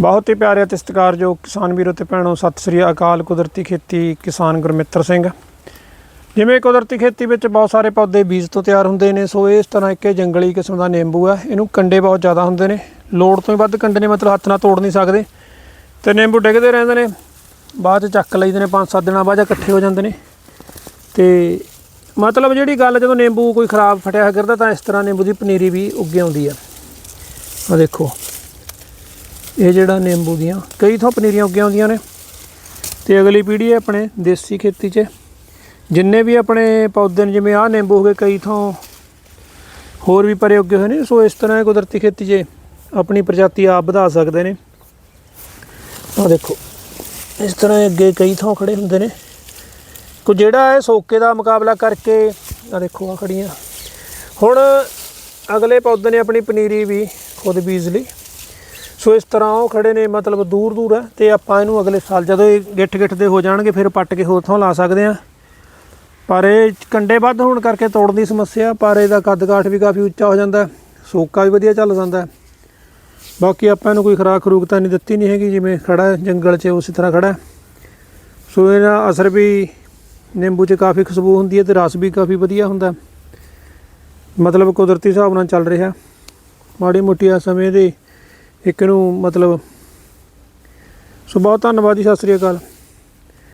ਬਹੁਤ ਹੀ ਪਿਆਰੇ ਅਤੇ ਸਤਿਕਾਰਯੋਗ ਕਿਸਾਨ ਵੀਰੋ ਤੇ ਭੈਣੋ, ਸਤਿ ਸ੍ਰੀ ਅਕਾਲ। ਕੁਦਰਤੀ ਖੇਤੀ ਕਿਸਾਨ ਗੁਰਮਿੱਤਰ ਸਿੰਘ। ਜਿਵੇਂ ਕੁਦਰਤੀ ਖੇਤੀ ਵਿੱਚ ਬਹੁਤ ਸਾਰੇ ਪੌਦੇ ਬੀਜ ਤੋਂ ਤਿਆਰ ਹੁੰਦੇ ਨੇ, ਸੋ ਇਸ ਤਰ੍ਹਾਂ ਇੱਕ ਜੰਗਲੀ ਕਿਸਮ ਦਾ ਨਿੰਬੂ ਆ। ਇਹਨੂੰ ਕੰਡੇ ਬਹੁਤ ਜ਼ਿਆਦਾ ਹੁੰਦੇ ਨੇ। ਲੋੜ ਤੋਂ ਹੀ ਵੱਧ ਕੰਡੇ ਨੇ, ਮਤਲਬ ਹੱਥ ਨਾਲ ਤੋੜ ਨਹੀਂ ਸਕਦੇ। ਤੇ ਨਿੰਬੂ ਡਿੱਗਦੇ ਰਹਿੰਦੇ ਨੇ। ਬਾਅਦ ਚ ਚੱਕ ਲਈਦੇ ਨੇ 5-7 ਦਿਨਾਂ ਬਾਅਦ ਜਾਂ ਇਕੱਠੇ ਹੋ ਜਾਂਦੇ ਨੇ। ਤੇ ਮਤਲਬ ਜਿਹੜੀ ਗੱਲ ਜਦੋਂ ਨਿੰਬੂ ਕੋਈ ਖਰਾਬ ਫਟਿਆ ਕਰਦਾ, ਤਾਂ ਇਸ ਤਰ੍ਹਾਂ ਨਿੰਬੂ ਦੀ ਪਨੀਰੀ ਵੀ ਉੱਗ ਆਉਂਦੀ ਆ। ਆ ਦੇਖੋ। ਇਹ ਜਿਹੜਾ ਨਿੰਬੂ ਦੀਆਂ, ਕਈ ਥਾਂ ਪਨੀਰੀਆਂ ਉੱਗੀਆਂ ਹੁੰਦੀਆਂ ਨੇ। ਤੇ ਅਗਲੀ ਪੀੜ੍ਹੀ ਹੈ ਆਪਣੇ ਦੇਸੀ ਖੇਤੀ 'ਚ। ਜਿੰਨੇ ਵੀ ਆਪਣੇ ਪੌਦੇ ਨੇ, ਜਿਵੇਂ ਆਹ ਨਿੰਬੂ ਹੋ ਗਏ, ਕਈ ਥਾਂ ਹੋਰ ਵੀ ਪਰੇ ਉੱਗੇ ਹੋਏ ਨੇ। ਸੋ ਇਸ ਤਰ੍ਹਾਂ ਕੁਦਰਤੀ ਖੇਤੀ 'ਚ ਆਪਣੀ ਪ੍ਰਜਾਤੀ ਆਪ ਵਧਾ ਸਕਦੇ ਨੇ। ਆਹ ਦੇਖੋ, ਇਸ ਤਰ੍ਹਾਂ ਅੱਗੇ ਕਈ ਥਾਂ ਖੜੇ ਹੁੰਦੇ ਨੇ। ਕੋ ਜਿਹੜਾ ਹੈ, ਸੋਕੇ ਦਾ ਮੁਕਾਬਲਾ ਕਰਕੇ ਆ ਦੇਖੋ ਆ ਖੜੀਆਂ ਹੁਣ ਅਗਲੇ ਪੌਦੇ ਨੇ ਆਪਣੀ ਪਨੀਰੀ ਵੀ, ਖੁਦ ਬੀਜ ਲਈ। ਸੋ ਇਸ ਤਰ੍ਹਾਂ ਉਹ ਖੜੇ ਨੇ, ਮਤਲਬ ਦੂਰ ਦੂਰ ਹੈ ਤੇ ਆਪਾਂ ਇਹਨੂੰ ਅਗਲੇ ਸਾਲ ਜਦੋਂ ਇਹ ਗਿੱਠ ਗਿੱਠ ਦੇ ਹੋ ਜਾਣਗੇ, ਫਿਰ ਪੱਟ ਕੇ ਹੋਰ ਥਾਂ ਲਾ ਸਕਦੇ ਆ ਪਰ ਇਹ ਕੰਡੇ ਵੱਧ ਹੋਣ ਕਰਕੇ ਤੋੜਨ ਦੀ ਸਮੱਸਿਆ, ਪਰ ਇਹਦਾ ਕੱਦ ਕਾਠ ਵੀ ਕਾਫੀ ਉੱਚਾ ਹੋ ਜਾਂਦਾ, ਸੋਕਾ ਵੀ ਵਧੀਆ ਚੱਲ ਜਾਂਦਾ। ਬਾਕੀ ਆਪਾਂ ਇਹਨੂੰ ਕੋਈ ਖੁਰਾਕ ਖਰੂਕ ਤਾਂ ਨਹੀਂ ਦਿੱਤੀ ਨਹੀਂ ਹੈਗੀ, ਜਿਵੇਂ ਖੜਾ ਜੰਗਲ 'ਚ ਉਸੇ ਤਰ੍ਹਾਂ ਖੜਾ ਸੋ ਇਹਦਾ ਅਸਰ ਵੀ ਨਿੰਬੂ 'ਚ ਕਾਫੀ ਖੁਸ਼ਬੂ ਹੁੰਦੀ ਹੈ ਤੇ ਰਸ ਵੀ ਕਾਫੀ ਵਧੀਆ ਹੁੰਦਾ ਮਤਲਬ ਕੁਦਰਤੀ ਹਿਸਾਬ ਨਾਲ ਚੱਲ ਰਿਹਾ। ਮਾੜੀ ਮੋਟੀ ਆ ਸਮੇਂ ਦੇ ਇੱਕ ਨੂੰ ਮਤਲਬ ਸੋ ਬਹੁਤ ਧੰਨਵਾਦ ਜੀ ਸਤਿ ਸ੍ਰੀ ਅਕਾਲ।